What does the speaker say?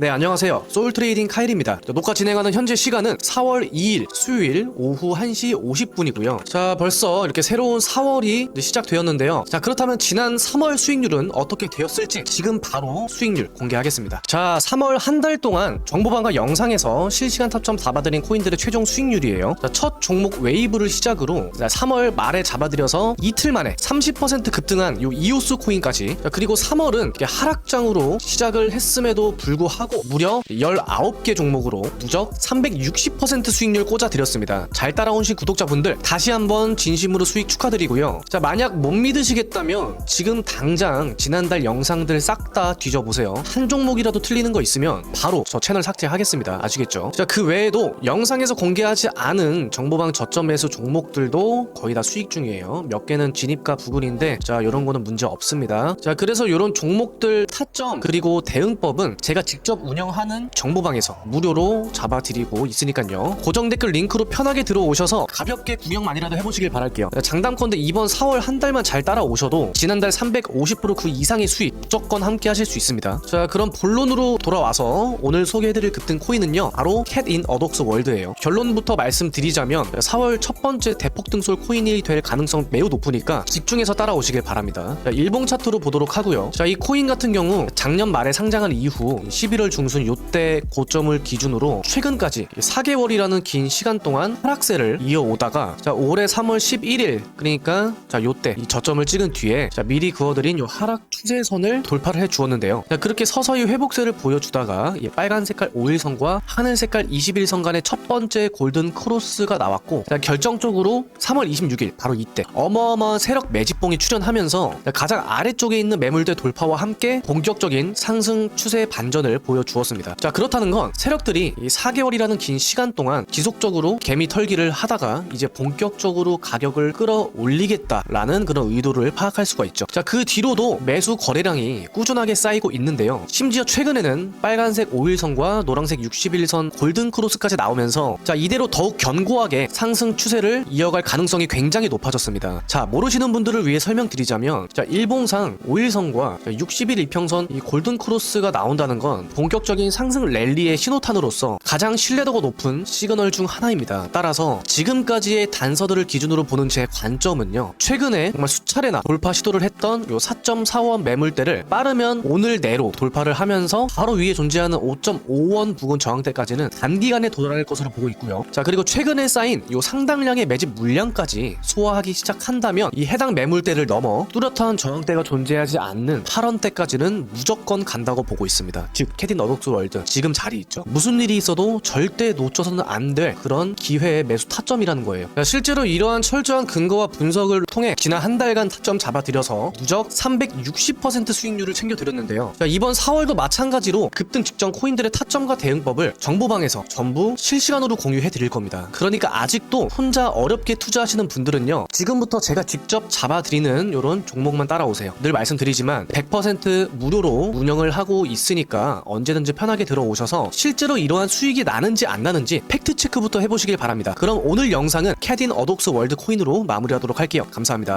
네, 안녕하세요. 소울 트레이딩 카일입니다. 자, 녹화 진행하는 현재 시간은 4월 2일 수요일 오후 1시 50분이고요. 자, 벌써 이렇게 새로운 4월이 시작되었는데요. 자, 그렇다면 지난 3월 수익률은 어떻게 되었을지 지금 바로 수익률 공개하겠습니다. 자, 3월 한 달 동안 정보방과 영상에서 실시간 타점 잡아드린 코인들의 최종 수익률이에요. 자, 첫 종목 웨이브를 시작으로 자, 3월 말에 잡아들여서 이틀 만에 30% 급등한 요 이오스 코인까지 자, 그리고 3월은 이렇게 하락장으로 시작을 했음에도 불구하고 무려 19개 종목으로 누적 360% 수익률 꽂아드렸습니다. 잘 따라오신 구독자분들 다시 한번 진심으로 수익 축하드리고요. 자 만약 못 믿으시겠다면 지금 당장 지난달 영상들 싹 다 뒤져보세요. 한 종목이라도 틀리는 거 있으면 바로 저 채널 삭제하겠습니다. 아시겠죠? 자 그 외에도 영상에서 공개하지 않은 정보방 저점 매수 종목들도 거의 다 수익 중이에요. 몇 개는 진입가 부근인데 자 이런 거는 문제 없습니다. 자 그래서 이런 종목들 타점 그리고 대응법은 제가 직접 운영하는 정보방에서 무료로 잡아드리고 있으니까요. 고정 댓글 링크로 편하게 들어오셔서 가볍게 구경만이라도 해보시길 바랄게요. 자, 장담컨대 이번 4월 한 달만 잘 따라오셔도 지난달 350%그 이상의 수익 무조건 함께 하실 수 있습니다. 자 그럼 본론으로 돌아와서 오늘 소개해드릴 급등 코인은요 바로 캣인 어독스 월드예요. 결론부터 말씀드리자면 4월 첫 번째 대폭 등 솔 코인이 될 가능성 매우 높으니까 집중해서 따라오시길 바랍니다. 자, 일봉 차트로 보도록 하고요. 자 이 코인 같은 경우 작년 말에 상장한 이후 11월 중순 요때 고점을 기준으로 최근까지 4개월이라는 긴 시간 동안 하락세를 이어오다가 자 올해 3월 11일 그러니까 자 요때 이 저점을 찍은 뒤에 자 미리 그어드린 요 하락 추세선을 돌파를 해 주었는데요. 자 그렇게 서서히 회복세를 보여주다가 이 빨간 색깔 5일선과 하늘 색깔 21선 간의 첫 번째 골든 크로스가 나왔고 자 결정적으로 3월 26일 바로 이때 어마어마한 세력 매집봉이 출현하면서 자, 가장 아래쪽에 있는 매물대 돌파와 함께 본격적인 상승 추세 반전을 보여주었습니다. 자 그렇다는 건 세력들이 이 4개월이라는 긴 시간 동안 지속적으로 개미 털기를 하다가 이제 본격적으로 가격을 끌어올리겠다라는 그런 의도를 파악할 수가 있죠. 자 그 뒤로도 매수 거래량이 꾸준하게 쌓이고 있는데요. 심지어 최근에는 빨간색 5일선과 노란색 61선 골든 크로스까지 나오면서 자 이대로 더욱 견고하게 상승 추세를 이어갈 가능성이 굉장히 높아졌습니다. 자 모르시는 분들을 위해 설명드리자면 자 일봉상 5일선과 61 이평선 이 골든 크로스가 나온다는 건 본격적인 상승 랠리의 신호탄으로서 가장 신뢰도가 높은 시그널 중 하나입니다. 따라서 지금까지의 단서들을 기준으로 보는 제 관점은요. 최근에 정말 수차례나 돌파 시도를 했던 요 4.4원 매물대를 빠르면 오늘 내로 돌파를 하면서 바로 위에 존재하는 5.5원 부근 저항대까지는 단기간에 도달할 것으로 보고 있고요. 자 그리고 최근에 쌓인 요 상당량의 매집 물량까지 소화하기 시작한다면 이 해당 매물대를 넘어 뚜렷한 저항대가 존재하지 않는 8원대까지는 무조건 간다고 보고 있습니다. 즉 캐딘 어독스 월드 지금 자리 있죠. 무슨 일이 있어도 절대 놓쳐서는 안 될 그런 기회의 매수 타점이라는 거예요. 자, 실제로 이러한 철저한 근거와 분석을 통해 지난 한 달간 타점 잡아들여서 누적 360% 수익률을 챙겨드렸는데요. 자, 이번 4월도 마찬가지로 급등 직전 코인들의 타점과 대응법을 정보방에서 전부 실시간으로 공유해 드릴 겁니다. 그러니까 아직도 혼자 어렵게 투자하시는 분들은요. 지금부터 제가 직접 잡아드리는 이런 종목만 따라오세요. 늘 말씀드리지만 100% 무료로 운영을 하고 있으니까 언제든지 편하게 들어오셔서 실제로 이러한 수익이 나는지 안 나는지 팩트 체크부터 해보시길 바랍니다. 그럼 오늘 영상은 캐딘 어독스 월드 코인으로 마무리하도록 할게요. 감사합니다.